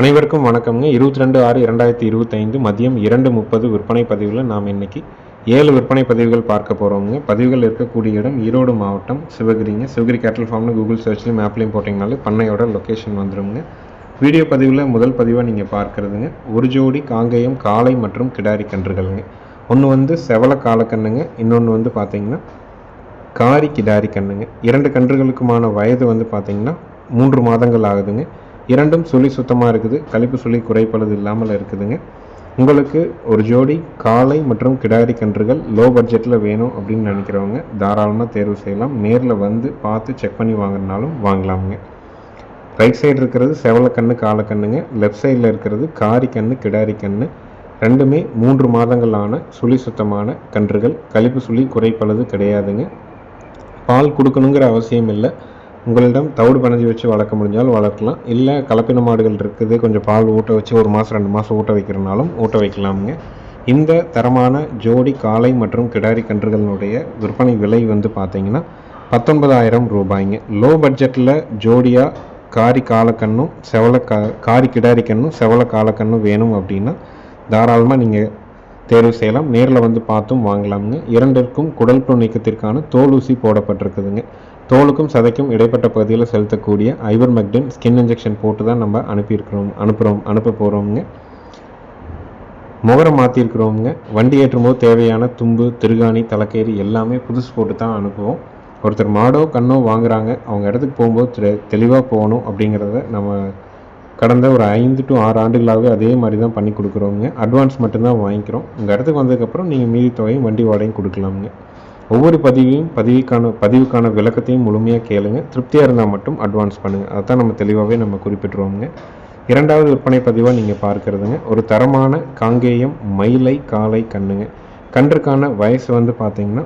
அனைவருக்கும் வணக்கம்ங்க. இருபத்தி ரெண்டு ஆறு இரண்டாயிரத்தி இருபத்தைந்து மதியம் இரண்டு முப்பது விற்பனை பதிவில் நாம் இன்னைக்கு ஏழு விற்பனை பதிவுகள் பார்க்க போகிறோங்க பதிவுகள் இருக்கக்கூடிய இடம் ஈரோடு மாவட்டம் சிவகிரிங்க. சிவகிரி கேட்டல் ஃபார்ம்னு கூகுள் சர்ச்லையும் மேப்லையும் போட்டிங்கனாலே பண்ணையோட லொக்கேஷன் வந்துடுங்க வீடியோ பதிவில் முதல் பதிவாக நீங்கள் பார்க்குறதுங்க. ஒரு ஜோடி காங்கேயம் காளை மற்றும் கிடாரி கன்றுகள்ங்க. ஒன்று வந்து செவல காலக்கண்ணுங்க இன்னொன்று வந்து பார்த்தீங்கன்னா காரி கிடாரி கண்ணுங்க இரண்டு கன்றுகளுக்குமான வயது வந்து பார்த்தீங்கன்னா மூன்று மாதங்கள் ஆகுதுங்க. இரண்டும் சுழி சுத்தமாக இருக்குது. கழிப்பு சுழி குறைப்பளது இல்லாமல் இருக்குதுங்க. உங்களுக்கு ஒரு ஜோடி காளை மற்றும் கிடாரி கன்றுகள் லோ பட்ஜெட்டில் வேணும் அப்படின்னு நினைக்கிறவங்க தாராளமாக தேர்வு செய்யலாம். நேரில் வந்து பார்த்து செக் பண்ணி வாங்கினாலும் வாங்கலாமுங்க. ரைட் சைடு இருக்கிறது செவலக்கண்ணு காலக்கண்ணுங்க லெஃப்ட் சைடில் இருக்கிறது காரி கண்ணு கிடாரி கண்ணு. ரெண்டுமே மூன்று மாதங்களான சுழி சுத்தமான கன்றுகள். கழிப்பு சுழி குறைப்பளது கிடையாதுங்க. பால் கொடுக்கணுங்கிற அவசியம் இல்லை. உங்களிடம் தவிடு பனஞ்சி வச்சு வளர்க்க முடிஞ்சால் வளர்க்கலாம். இல்லை கலப்பின மாடுகள் இருக்குது கொஞ்சம் பால் ஊட்ட வச்சு ஒரு மாதம் ரெண்டு மாதம் ஊட்ட வைக்கிறனாலும் ஊட்ட வைக்கலாமுங்க. இந்த தரமான ஜோடி காளை மற்றும் கிடாரி கன்றுகளினுடைய விற்பனை விலை வந்து பார்த்தீங்கன்னா பத்தொன்பதாயிரம் ரூபாய்ங்க. லோ பட்ஜெட்டில் ஜோடியாக காரி காலக்கண்ணும் செவல கா காரி கிடாரி கண்ணும் செவல காலக்கண்ணும் வேணும் அப்படின்னா தாராளமாக நீங்கள் தேர்வு செய்யலாம். நேரில் வந்து பார்த்தும் வாங்கலாமுங்க. இரண்டிற்கும் குடல் புண் நீக்கத்திற்கான தோல் ஊசி போடப்பட்டிருக்குதுங்க. தோலுக்கும் சதைக்கும் இடைப்பட்ட பகுதியில் செலுத்தக்கூடிய ஐவர் மெக்டின் ஸ்கின் இன்ஜெக்ஷன் போட்டு தான் நம்ம அனுப்பியிருக்கிறோம் அனுப்புகிறோம் அனுப்ப போகிறோமுங்க முகரம் மாற்றிருக்கிறோமுங்க வண்டி ஏற்றும் போது தேவையான தும்பு திருகாணி தலைக்கேறி எல்லாமே புதுசு போட்டு தான் அனுப்புவோம். ஒருத்தர் மாடோ கண்ணோ வாங்குறாங்க. அவங்க இடத்துக்கு போகும்போது தெ- தெளிவாக போகணும் அப்படிங்கிறத நம்ம கடந்த ஒரு ஐந்து டு ஆறு ஆண்டுகளாகவே அதே மாதிரி தான் பண்ணி கொடுக்குறோங்க அட்வான்ஸ் மட்டும்தான் வாங்கிக்கிறோம். உங்கள் இடத்துக்கு வந்ததுக்கப்புறம் நீங்கள் மீதி தொகையும் வண்டி வாடகையும் கொடுக்கலாமுங்க. ஒவ்வொரு பதிவையும் பதிவுக்கான பதிவுக்கான விளக்கத்தையும் முழுமையாக கேளுங்க. திருப்தியாக இருந்தால் மட்டும் அட்வான்ஸ் பண்ணுங்கள் அதை தான் நம்ம தெளிவாகவே நம்ம குறிப்பிட்டுருவோங்க இரண்டாவது விற்பனை பதிவாக நீங்கள் பார்க்குறதுங்க. ஒரு தரமான காங்கேயம் மயிலை காளை கண்ணுங்க. கன்றுக்கான வயசு வந்து பார்த்திங்கன்னா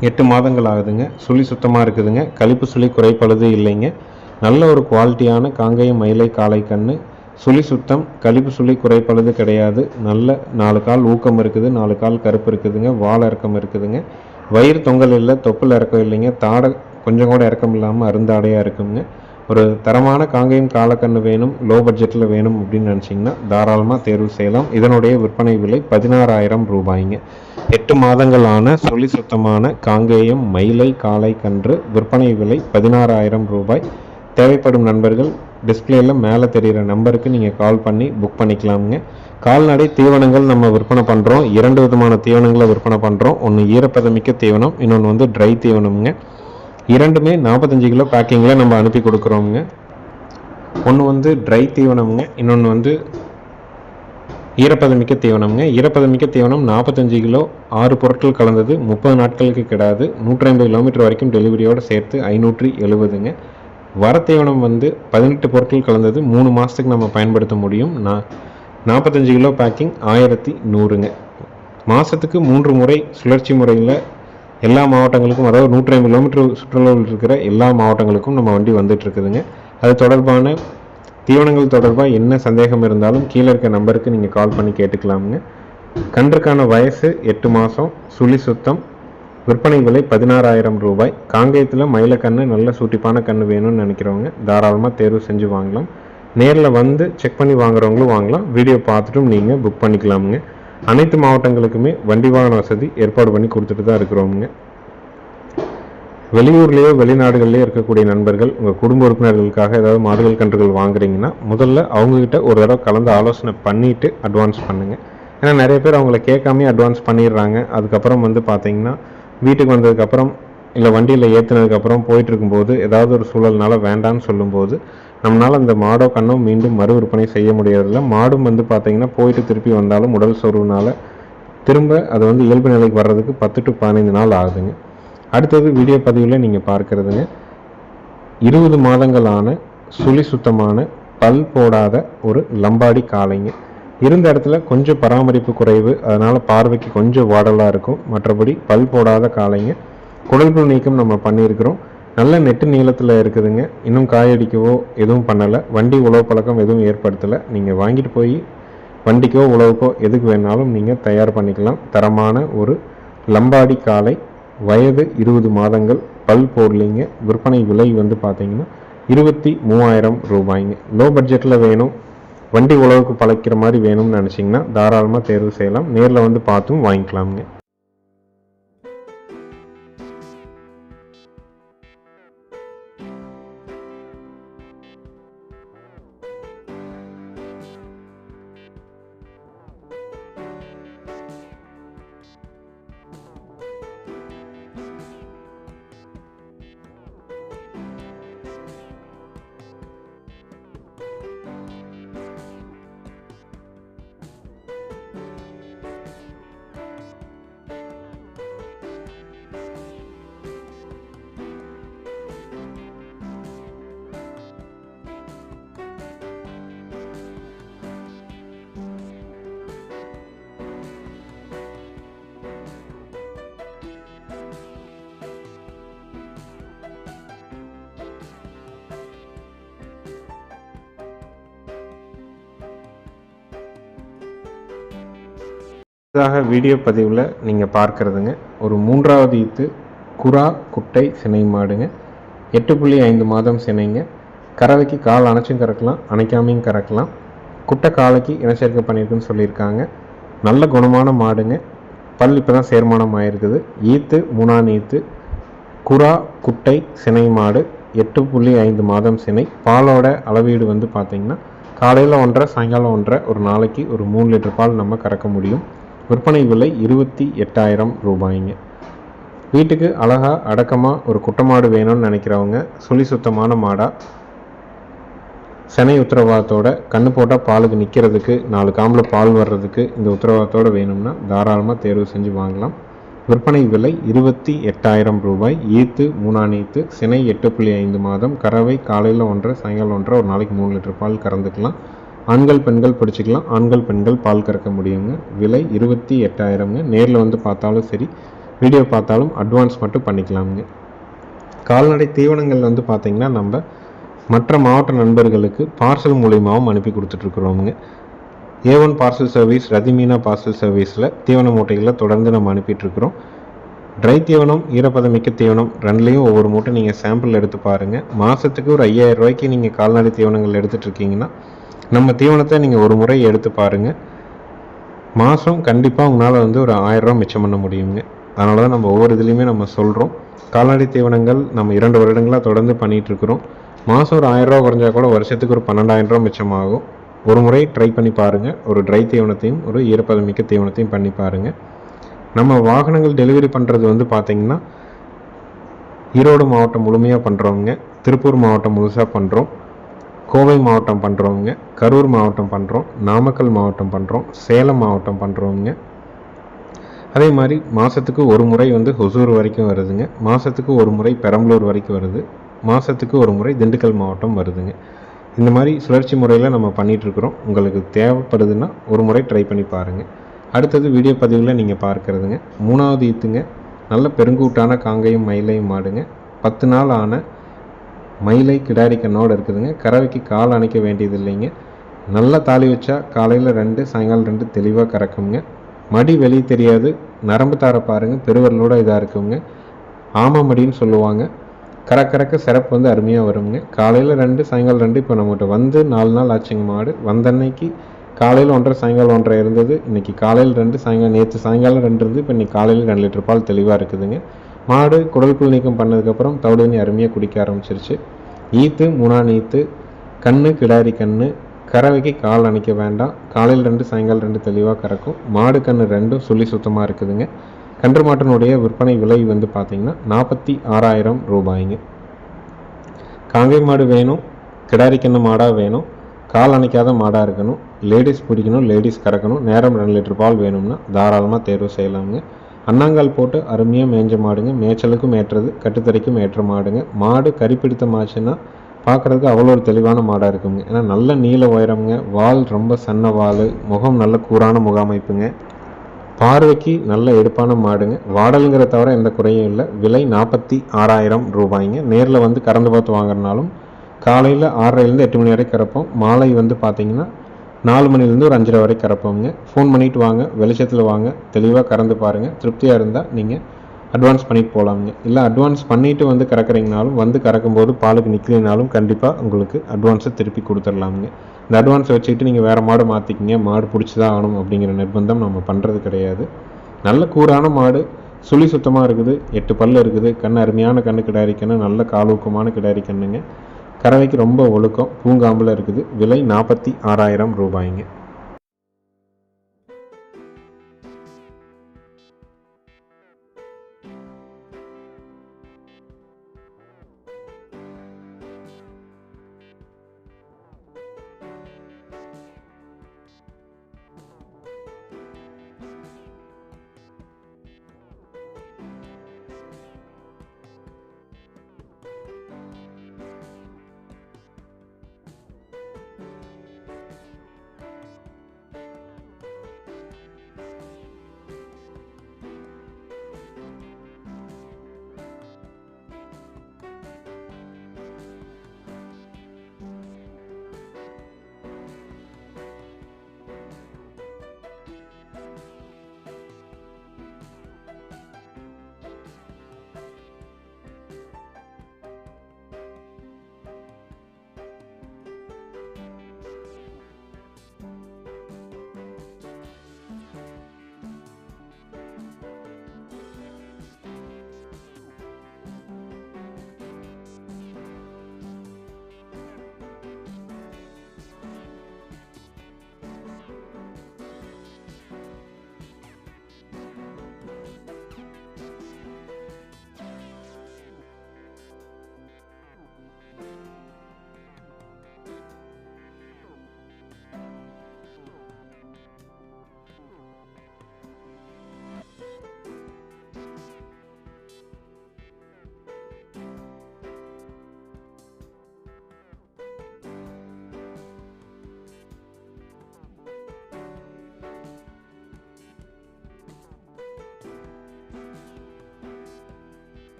எட்டு மாதங்கள் ஆகுதுங்க. சுழி சுத்தமாக இருக்குதுங்க. கழிப்பு சுழி குறைப்பழுது இல்லைங்க. நல்ல ஒரு குவாலிட்டியான காங்கேயம் மயிலை காலை கன்று சுழி சுத்தம் கழிப்பு சுழி குறைப்பளது கிடையாது. நல்ல நாலு கால் ஊக்கம் இருக்குது நாலு கால் கருப்பு இருக்குதுங்க வால் இறக்கம் இருக்குதுங்க. வயிறு தொங்கல் இல்லை தொப்பில் இறக்கம் இல்லைங்க தாடை கொஞ்சம் கூட இறக்கம் இல்லாமல் அருந்தாடையாக இருக்குங்க. ஒரு தரமான காங்கேயம் காலக்கண்ணு வேணும் லோ பட்ஜெட்டில் வேணும் அப்படின்னு நினச்சிங்கன்னா தாராளமாக தேர்வு செய்யலாம். இதனுடைய விற்பனை விலை பதினாறாயிரம் ரூபாய்ங்க. எட்டு மாதங்களான சொல்லி சுத்தமான காங்கேயம் மயிலை காளை கன்று விற்பனை விலை பதினாறாயிரம் ரூபாய். தேவைப்படும் நண்பர்கள் டிஸ்பிளேயில் மேலே தெரிகிற நம்பருக்கு நீங்கள் கால் பண்ணி புக் பண்ணிக்கலாமுங்க. கால்நடை தீவனங்கள் நம்ம விற்பனை பண்ணுறோம் இரண்டு விதமான தீவனங்களை விற்பனை பண்ணுறோம் ஒன்று ஈரப்பதமிக்க தீவனம் இன்னொன்று வந்து ட்ரை தீவனம்ங்க. இரண்டுமே நாற்பத்தஞ்சு கிலோ பேக்கிங்கில் நம்ம அனுப்பி கொடுக்குறோமுங்க. ஒன்று வந்து ட்ரை தீவனம்ங்க இன்னொன்று வந்து ஈரப்பதமிக்க தீவனம்ங்க. ஈரப்பதமிக்க தீவனம் நாற்பத்தஞ்சு கிலோ ஆறு பொருட்கள் கலந்தது முப்பது நாட்களுக்கு கிடாது. நூற்றி ஐம்பது கிலோமீட்டர் வரைக்கும் டெலிவரியோடு சேர்த்து ஐநூற்றி எழுபதுங்க. வர தீவனம் வந்து பதினெட்டு பொருட்கள் கலந்தது மூணு மாதத்துக்கு நம்ம பயன்படுத்த முடியும். நான் நாற்பத்தஞ்சு கிலோ பேக்கிங் ஆயிரத்தி நூறுங்க. மாதத்துக்கு மூன்று முறை சுழற்சி முறையில் எல்லா மாவட்டங்களுக்கும் அதாவது நூற்றி ஐம்பது கிலோமீட்டர் சுற்றுலாவில் இருக்கிற எல்லா மாவட்டங்களுக்கும் நம்ம வண்டி வந்துட்டு இருக்குதுங்க அது தொடர்பான தீவனங்கள் தொடர்பாக என்ன சந்தேகம் இருந்தாலும் கீழே இருக்க நம்பருக்கு நீங்கள் கால் பண்ணி கேட்டுக்கலாமுங்க. கன்றுக்கான வயசு எட்டு மாதம் சுழி சுத்தம் விற்பனை விலை பதினாறாயிரம் ரூபாய். காங்கேயத்தில் மயிலக்கண்ணு நல்ல சூட்டிப்பான கண்ணு வேணும்னு நினைக்கிறவங்க தாராளமாக தேர்வு செஞ்சு வாங்கலாம். நேரில் வந்து செக் பண்ணி வாங்குறவங்களும் வாங்கலாம். வீடியோ பார்த்துட்டும் நீங்கள் புக் பண்ணிக்கலாமுங்க. அனைத்து மாவட்டங்களுக்குமே வண்டி வாகன வசதி ஏற்பாடு பண்ணி கொடுத்துட்டு தான் இருக்கிறோமுங்க. வெளியூர்லேயோ வெளிநாடுகள்லேயோ இருக்கக்கூடிய நண்பர்கள் உங்கள் குடும்ப உறுப்பினர்களுக்காக ஏதாவது மாடுகள் கன்றுகள் வாங்குறீங்கன்னா முதல்ல அவங்கக்கிட்ட ஒரு தடவை கலந்து ஆலோசனை பண்ணிவிட்டு அட்வான்ஸ் பண்ணுங்கள் ஏன்னா நிறைய பேர் அவங்கள கேட்காமே அட்வான்ஸ் பண்ணிடுறாங்க. அதுக்கப்புறம் வந்து பார்த்தீங்கன்னா வீட்டுக்கு வந்ததுக்கப்புறம் இல்லை வண்டியில் ஏற்றுனதுக்கப்புறம் போயிட்டு இருக்கும்போது ஏதாவது ஒரு சூழல்னால வேண்டான்னு சொல்லும்போது நம்மளால் அந்த மாடோ கண்ணோ மீண்டும் மறு விற்பனை செய்ய முடியறதில்ல. மாடும் வந்து பார்த்திங்கன்னா போயிட்டு திருப்பி வந்தாலும் உடல் சோர்வுனால திரும்ப அது வந்து இயல்பு நிலைக்கு வர்றதுக்கு பத்து டு பதினைந்து நாள் ஆகுதுங்க. அடுத்தது வீடியோ பதிவில் நீங்கள் பார்க்குறதுங்க. இருபது மாதங்களான சுழி சுத்தமான பல் போடாத ஒரு லம்பாடி காளைங்க. இருந்த இடத்துல கொஞ்சம் பராமரிப்பு குறைவு அதனால் பார்வைக்கு கொஞ்சம் வாடலாக இருக்கும். மற்றபடி பல் போடாத காளைங்க. குடல்புழு நீக்கம் நம்ம பண்ணியிருக்கிறோம். நல்ல நெட்டு நீளத்தில் இருக்குதுங்க. இன்னும் காயடிக்கவோ எதுவும் பண்ணலை. வண்டி உழவு பழக்கம் எதுவும் ஏற்படுத்தலை. நீங்கள் வாங்கிட்டு போய் வண்டிக்கோ உழவுக்கோ எதுக்கு வேணாலும் நீங்கள் தயார் பண்ணிக்கலாம். தரமான ஒரு லம்பாடி காளை வயது இருபது மாதங்கள் பல் போடலிங்க. விற்பனை விலை வந்து பார்த்தீங்கன்னா இருபத்தி மூவாயிரம் ரூபாய்ங்க. லோ பட்ஜெட்டில் வேணும். வண்டி உழவுக்கு பழைக்கிற மாதிரி வேணும்னு நினச்சிங்கன்னா தாராளமாக தேர்வு செய்யலாம். நேரில் வந்து பார்த்தும் வாங்கிக்கலாமுங்க. இதாக வீடியோ பதிவில் நீங்கள் பார்க்குறதுங்க. ஒரு மூன்றாவது ஈத்து குரா குட்டை சினை மாடுங்க. எட்டு புள்ளி ஐந்து மாதம் சினைங்க. கறவைக்கு கால் அணைச்சும் கறக்கலாம் அணைக்காமையும் கறக்கலாம். குட்டை காலைக்கு இனச்சேர்க்கை பண்ணியிருக்குன்னு சொல்லியிருக்காங்க. நல்ல குணமான மாடுங்க. பல் இப்போ தான் சேர்மானம் ஆயிருக்குது. ஈத்து மூணாம் ஈத்து குரா குட்டை சினை மாடு எட்டு புள்ளி ஐந்து மாதம் சினை. பாலோட அளவீடு வந்து பார்த்திங்கன்னா காலையில் ஒன்றரை சாயங்காலம் ஒன்றரை ஒரு நாளைக்கு ஒரு மூணு லிட்டர் பால் நம்ம கறக்க முடியும். விற்பனை விலை இருபத்தி எட்டாயிரம் ரூபாய்ங்க. வீட்டுக்கு அழகாக அடக்கமாக ஒரு குட்டமாடு வேணும்னு நினைக்கிறவங்க சுழி சுத்தமான மாடாக செனை உத்தரவாதத்தோட கண்ணு போட்டால் பாலுக்கு நிற்கிறதுக்கு நாலு காம்பில் பால் வர்றதுக்கு இந்த உத்தரவாதத்தோடு வேணும்னா தாராளமாக தேர்வு செஞ்சு வாங்கலாம். விற்பனை விலை இருபத்தி எட்டாயிரம் ரூபாய். ஈத்து மூணாம் சினை எட்டு புள்ளி ஐந்து மாதம். கறவை காலையில் ஒன்றரை சாயங்காலம் ஒன்றரை ஒரு நாளைக்கு மூணு லிட்டர் பால் கறந்துக்கலாம். ஆண்கள் பெண்கள் பிடிச்சிக்கலாம். ஆண்கள் பெண்கள் பால் கறக்க முடியுங்க. விலை இருபத்தி எட்டாயிரம்ங்க. நேரில் வந்து பார்த்தாலும் சரி வீடியோ பார்த்தாலும் அட்வான்ஸ் மட்டும் பண்ணிக்கலாமுங்க. கால்நடை தீவனங்கள் வந்து பார்த்திங்கன்னா நம்ம மற்ற மாவட்ட நண்பர்களுக்கு பார்சல் மூலியமாகவும் அனுப்பி கொடுத்துட்ருக்குறோமுங்க. A one parcel service Rathimeena parcel சர்வீஸில் தீவன மூட்டைகளை தொடர்ந்து நம்ம அனுப்பிட்டுருக்குறோம் ட்ரை தீவனம் ஈரப்பதமிக்க தீவனம் ரெண்டுலேயும் ஒவ்வொரு மூட்டை நீங்கள் சாம்பிள் எடுத்து பாருங்கள் மாதத்துக்கு ஒரு ஐயாயிரம் ரூபாய்க்கு நீங்கள் கால்நடை தீவனங்கள் எடுத்துகிட்டு இருக்கீங்கன்னா நம்ம தீவனத்தை நீங்கள் ஒரு முறை எடுத்து பாருங்கள் மாதம் கண்டிப்பாக உங்களால் வந்து ஒரு ஆயிரரூவா மிச்சம் பண்ண முடியுங்க. அதனால தான் நம்ம ஒவ்வொரு இதுலேயுமே நம்ம சொல்கிறோம் கால்நடை தீவனங்கள் நம்ம இரண்டு வருடங்களாக தொடர்ந்து பண்ணிகிட்ருக்குறோம் மாதம் ஒரு ஆயிரரூவா குறைஞ்சா கூட வருஷத்துக்கு ஒரு பன்னெண்டாயிரம் ரூபா மிச்சமாகும். ஒரு முறை ட்ரை பண்ணி பாருங்கள் ஒரு ட்ரை தீவனத்தையும் ஒரு ஈரப்பதமிக்க தீவனத்தையும் பண்ணி பாருங்கள் நம்ம வாகனங்கள் டெலிவரி பண்ணுறது வந்து பார்த்திங்கன்னா ஈரோடு மாவட்டம் முழுமையாக பண்ணுறவங்க திருப்பூர் மாவட்டம் முழுசாக பண்ணுறோம் கோவை மாவட்டம் பண்ணுறவங்க கரூர் மாவட்டம் பண்ணுறோம் நாமக்கல் மாவட்டம் பண்ணுறோம் சேலம் மாவட்டம் பண்ணுறவங்க அதே மாதிரி மாதத்துக்கு ஒரு முறை வந்து ஹொசூர் வரைக்கும் வருதுங்க. மாதத்துக்கு ஒரு முறை பெரம்பலூர் வரைக்கும் வருது. மாதத்துக்கு ஒரு முறை திண்டுக்கல் மாவட்டம் வருதுங்க. இந்த மாதிரி சுழற்சி முறையில் நம்ம பண்ணிகிட்ருக்குறோம் உங்களுக்கு தேவைப்படுதுன்னா ஒரு முறை ட்ரை பண்ணி பாருங்கள் அடுத்தது வீடியோ பதிவில் நீங்கள் பார்க்குறதுங்க. மூணாவது ஈத்துங்க. நல்ல பெருங்கூட்டான காங்கையும் மயிலையும் மாடுங்க பத்து நாள் ஆன மயிலை கிடாரி கண்ணோடு இருக்குதுங்க. கறவைக்கு கால் அணைக்க வேண்டியது இல்லைங்க நல்லா தாலி வச்சா காலையில் ரெண்டு சாயங்காலம் ரெண்டு தெளிவாக கறக்குங்க. மடி வெளியே தெரியாது. நரம்பு தார பாருங்கள் பெருவரலோட இதாக இருக்குங்க. ஆமா மடின்னு சொல்லுவாங்க. கறக்கறக்க சிறப்பு வந்து அருமையாக வருங்க. காலையில் ரெண்டு சாயங்காலம் ரெண்டு இப்போ நம்மகிட்ட வந்து நாலு நாள் ஆச்சுங்க மாடு. வந்த அன்னைக்கு காலையில் ஒன்றரை சாயங்காலம் ஒன்றரை இருந்தது. இன்றைக்கி காலையில் ரெண்டு சாயங்காலம் நேற்று சாயங்காலம் ரெண்டு இருந்து இப்போ இன்றைக்கி காலையில் ரெண்டு லிட்டர் பால் தெளிவாக இருக்குதுங்க. மாடு குடல்குள் நீக்கம் பண்ணதுக்கப்புறம் தவிடு தண்ணி அருமையாக குடிக்க ஆரம்பிச்சிருச்சு. ஈத்து மூணாம் ஈத்து கண்ணு கிடாரி கண்ணு கறவைக்கு கால் அணைக்க வேண்டாம். காலையில் ரெண்டு சாயங்காலம் ரெண்டு தெளிவாக கறக்கும். மாடு கண்ணு ரெண்டும் சொல்லி சுத்தமாக இருக்குதுங்க. கன்று மாட்டினுடைய விற்பனை விலை வந்து பார்த்திங்கன்னா நாற்பத்தி ஆறாயிரம் ரூபாய்ங்க. காங்கை மாடு வேணும் கிடாரி கண்ணு மாடாக வேணும் கால் அணைக்காத மாடாக இருக்கணும் லேடிஸ் பிடிக்கணும் லேடிஸ் கறக்கணும் நேரம் ரெண்டு லிட்டர் பால் வேணும்னா தாராளமாக தேர்வு செய்யலாமுங்க. அண்ணாங்கால் போட்டு அருமையாக மேய்ஞ்ச மாடுங்க. மேய்ச்சலுக்கும் ஏற்றது கட்டுத்தறிக்கும் ஏற்ற மாடுங்க. மாடு கறிப்பிடித்த மாச்சுன்னா பார்க்குறதுக்கு அவ்வளோ ஒரு தெளிவான மாடாக இருக்குங்க. ஏன்னா நல்ல நீல உயரம்ங்க. வால் ரொம்ப சன்ன வால். முகம் நல்ல கூரான முகாமைப்புங்க. பார்வைக்கு நல்ல எடுப்பான மாடுங்க. வாடலுங்கிற தவிர எந்த குறையும் இல்லை. விலை நாற்பத்தி ஆறாயிரம் ரூபாய்ங்க. நேரில் வந்து கறந்து பார்த்து வாங்குறனாலும் காலையில் ஆறரைலேருந்து எட்டு மணி வரைக்கும் கறப்போம். மாலை வந்து பார்த்திங்கன்னா நாலு மணிலேருந்து ஒரு அஞ்சரை வரைக்கும் கறப்போங்க ஃபோன் பண்ணிட்டு வாங்க. வெளிச்சத்தில் வாங்க. தெளிவாக கறந்து பாருங்கள் திருப்தியாக இருந்தால் நீங்கள் அட்வான்ஸ் பண்ணிட்டு போகலாமுங்க இல்லை அட்வான்ஸ் பண்ணிவிட்டு வந்து கறக்குறீங்கனாலும் வந்து கறக்கும்போது பாலுக்கு நிற்கலைனாலும் கண்டிப்பாக உங்களுக்கு அட்வான்ஸை திருப்பி கொடுத்துடலாமுங்க. இந்த அட்வான்ஸை வச்சுக்கிட்டு நீங்கள் வேறு மாடு மாற்றிக்கிங்க மாடு பிடிச்சி தான் ஆகணும் அப்படிங்கிற நிர்பந்தம் நம்ம பண்ணுறது கிடையாது. நல்ல கூரான மாடு. சுழி சுத்தமாக இருக்குது. எட்டு பல்லு இருக்குது. கண் அருமையான கண்ணு கிடாரி கண்ணு. நல்ல காலூக்கமான கிடாரி கண்ணுங்க. கறவைக்கு ரொம்ப ஒழுக்கம் பூங்காம்பில் இருக்குது. விலை நாற்பத்தி ஆறாயிரம் ரூபாய்ங்க.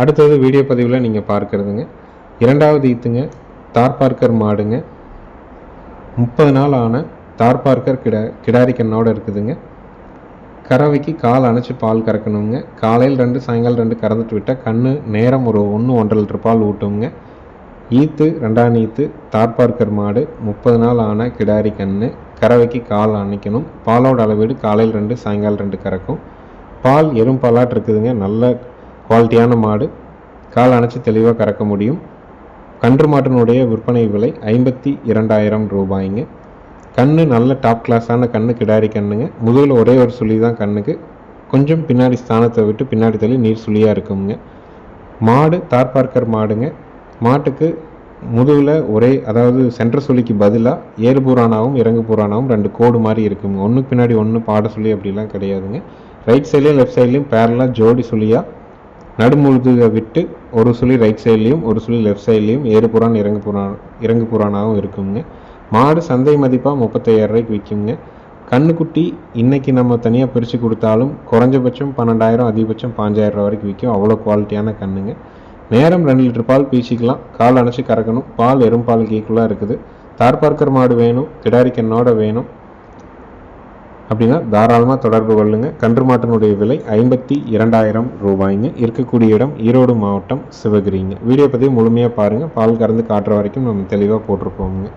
அடுத்தது வீடியோ பதிவில் நீங்கள் பார்க்குறதுங்க. இரண்டாவது ஈத்துங்க தார்பார்க்கர் மாடுங்க. முப்பது நாள் ஆன தார்பார்க்கர் கிடா கிடாரி கண்ணோட இருக்குதுங்க. கறவைக்கு கால் அணைச்சி பால் கறக்கணுங்க. காலையில் ரெண்டு சாயங்காலம் ரெண்டு கறந்துட்டு விட்டால் கண்ணு நேரம் ஒரு ஒன்று ஒன்றரை லிட்டர் பால் ஊட்டுங்க. ஈத்து ரெண்டாம் ஈத்து தார்பார்க்கர் மாடு முப்பது நாள் ஆன கிடாரி கண்ணு கறவைக்கு கால் அணைக்கணும். பாலோட அளவீடு காலையில் ரெண்டு சாயங்காலம் ரெண்டு கறக்கும். பால் எறும்பாலாட்டு இருக்குதுங்க. நல்ல குவாலிட்டியான மாடு கால் அணைச்சி தெளிவாக கறக்க முடியும். கன்று மாட்டினுடைய விற்பனை விலை ஐம்பத்தி இரண்டாயிரம் ரூபாய்ங்க. கண்ணு நல்ல டாப் கிளாஸான கண்ணு கிடாரி கண்ணுங்க. முதுகில் ஒரே ஒரு சுழி தான் கண்ணுக்கு. கொஞ்சம் பின்னாடி ஸ்தானத்தை விட்டு பின்னாடி தள்ளி நீர் சுழியாக இருக்குங்க. மாடு தார்பார்க்கர் மாடுங்க. மாட்டுக்கு முதுகில் ஒரே அதாவது சென்ற சுழிக்கு பதிலாக ஏறு பூரானாவும் இறங்கு பூரானாவும் ரெண்டு கோடு மாதிரி இருக்குங்க. ஒன்றுக்கு பின்னாடி ஒன்று பாட சொல்லி அப்படிலாம் கிடையாதுங்க. ரைட் சைட்லேயும் லெஃப்ட் சைட்லேயும் பேரலாக ஜோடி சுழியாக நடுமுழுதுக விட்டு ஒரு சுழி ரைட் சைட்லேயும் ஒரு சுழி லெஃப்ட் சைட்லேயும் ஏறு புறான் இறங்கு புறான் இறங்கு புறானாகவும் இருக்குங்க. மாடு சந்தை மதிப்பாக முப்பத்தையாயிரம் ரூபாய்க்கு விற்குங்க கண்ணுக்குட்டி இன்றைக்கி நம்ம தனியாக பிரித்து கொடுத்தாலும் குறைஞ்சபட்சம் பன்னெண்டாயிரம் அதிகபட்சம் பாஞ்சாயிரம் ரூபா வரைக்கும் விற்கும் அவ்வளோ குவாலிட்டியான கண்ணுங்க. நேரம் ரெண்டு லிட்டர் பால் பீச்சிக்கலாம். கால் அணைச்சி கறக்கணும். பால் எறும்பாலுக்கு ஈக்குவலாக இருக்குது. தார்பார்க்கர் மாடு வேணும். கிடாரி கண்ணோட வேணும். அப்படின்னா தாராளமாக தொடர்பு கொள்ளுங்கள் கன்று மாட்டினுடைய விலை ஐம்பத்தி இரண்டாயிரம் ரூபாய்ங்க. இருக்கக்கூடிய இடம் ஈரோடு மாவட்டம் சிவகிரிங்க. வீடியோ பற்றி முழுமையாக பாருங்கள் பால் கறந்து காட்டுற வரைக்கும் நம்ம தெளிவாக போட்டிருப்போங்க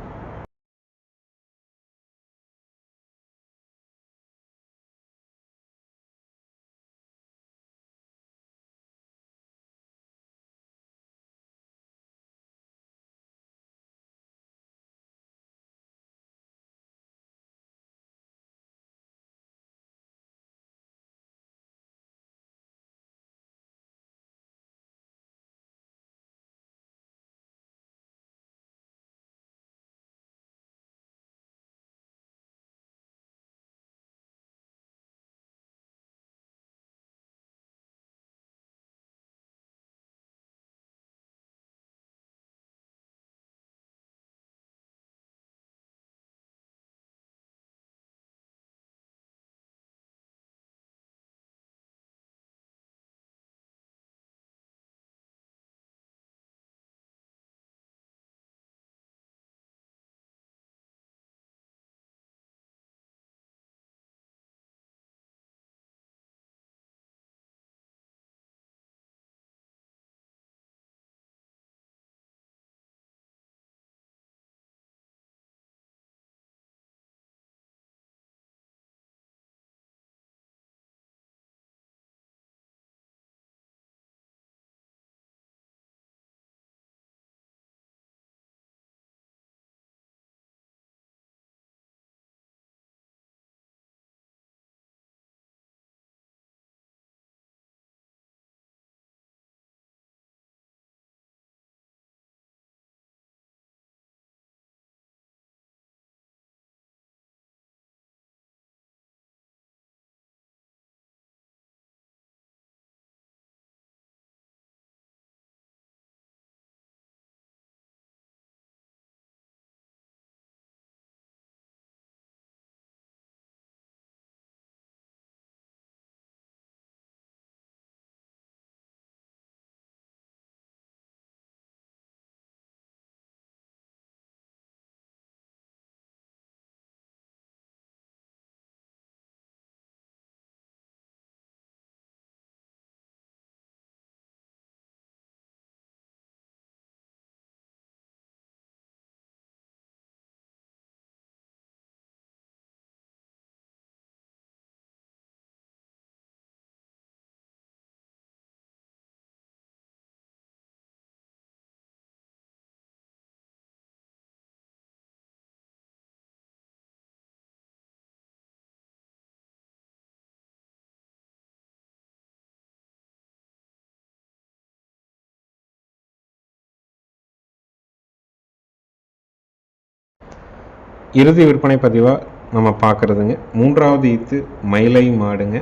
இறுதி விற்பனை பதிவாக நம்ம பார்க்குறதுங்க. மூன்றாவது ஈத்து மயிலை மாடுங்க.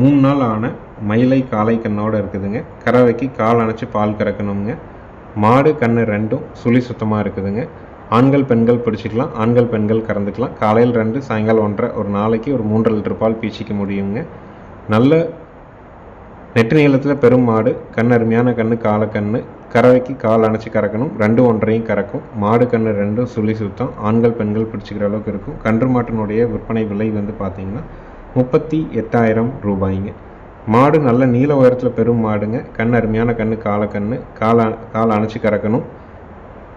மூணு நாள் ஆன மயிலை காலை கண்ணோடு இருக்குதுங்க. கறவைக்கு கால் அணைச்சி பால் கறக்கணுங்க மாடு கன்று ரெண்டும் சுழி சுத்தமாக இருக்குதுங்க. ஆண்கள் பெண்கள் பிடிச்சிக்கலாம். ஆண்கள் பெண்கள் கறந்துக்கலாம். காலையில் ரெண்டு சாயங்காலம் ஒன்றரை ஒரு நாளைக்கு ஒரு மூன்றரை லிட்டர் பால் பீச்சிக்க முடியுங்க. நல்ல நெட்டு நீளத்தில் பெரும் மாடு கண் அருமையான கண்ணு காலக்கண்ணு கறவைக்கு கால் அணைச்சி கறக்கணும். ரெண்டு ஒன்றையும் கறக்கும். மாடு கண்ணு ரெண்டும் சுழி சுத்தம். ஆண்கள் பெண்கள் பிடிச்சிக்கிற அளவுக்கு இருக்கும். கன்று மாட்டினுடைய விற்பனை விலை வந்து பார்த்தீங்கன்னா முப்பத்தி எட்டாயிரம் ரூபாய்ங்க. மாடு நல்ல நீல உயரத்தில் பெரும் மாடுங்க. கண் அருமையான கண்ணு காலக்கண்ணு கால கால் அணைச்சி கறக்கணும்.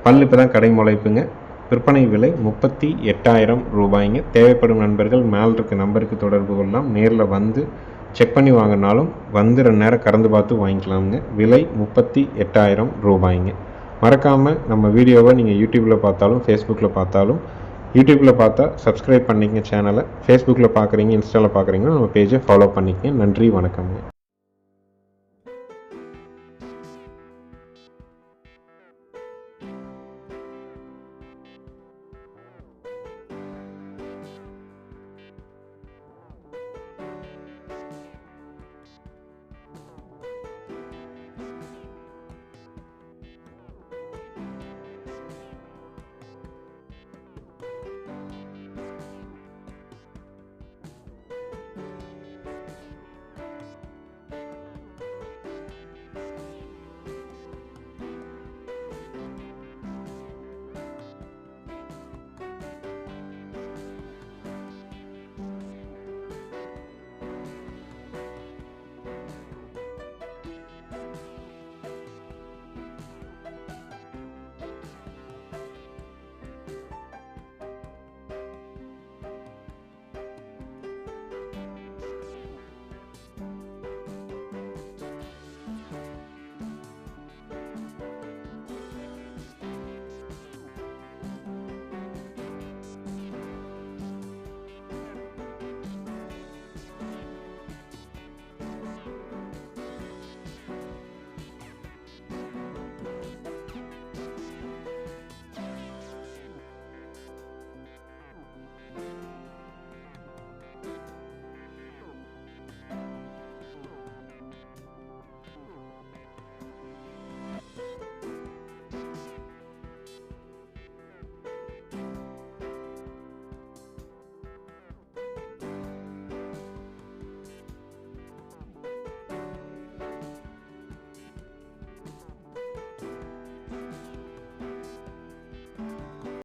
பல் இப்போ தான் கடை முளைப்புங்க. விற்பனை விலை முப்பத்தி எட்டாயிரம் ரூபாய்ங்க. தேவைப்படும் நண்பர்கள் மேல் இருக்க நம்பருக்கு தொடர்பு கொள்ளலாம். நேரில் வந்து செக் பண்ணி வாங்கினாலும் வந்து ரெண்டு நேரம் கறந்து பார்த்து வாங்கிக்கலாமுங்க. விலை முப்பத்தி எட்டாயிரம் ரூபாய்ங்க. மறக்காமல் நம்ம வீடியோவை நீங்கள் யூடியூப்பில் பார்த்தாலும் ஃபேஸ்புக்கில் பார்த்தாலும் யூடியூப்பில் பார்த்தா சப்ஸ்கிரைப் பண்ணிக்கங்க சேனலை ஃபேஸ்புக்கில் பார்க்குறீங்க இன்ஸ்டாவில் பார்க்குறீங்கன்னா நம்ம பேஜை ஃபாலோ பண்ணிக்கங்க. நன்றி வணக்கம்ங்க.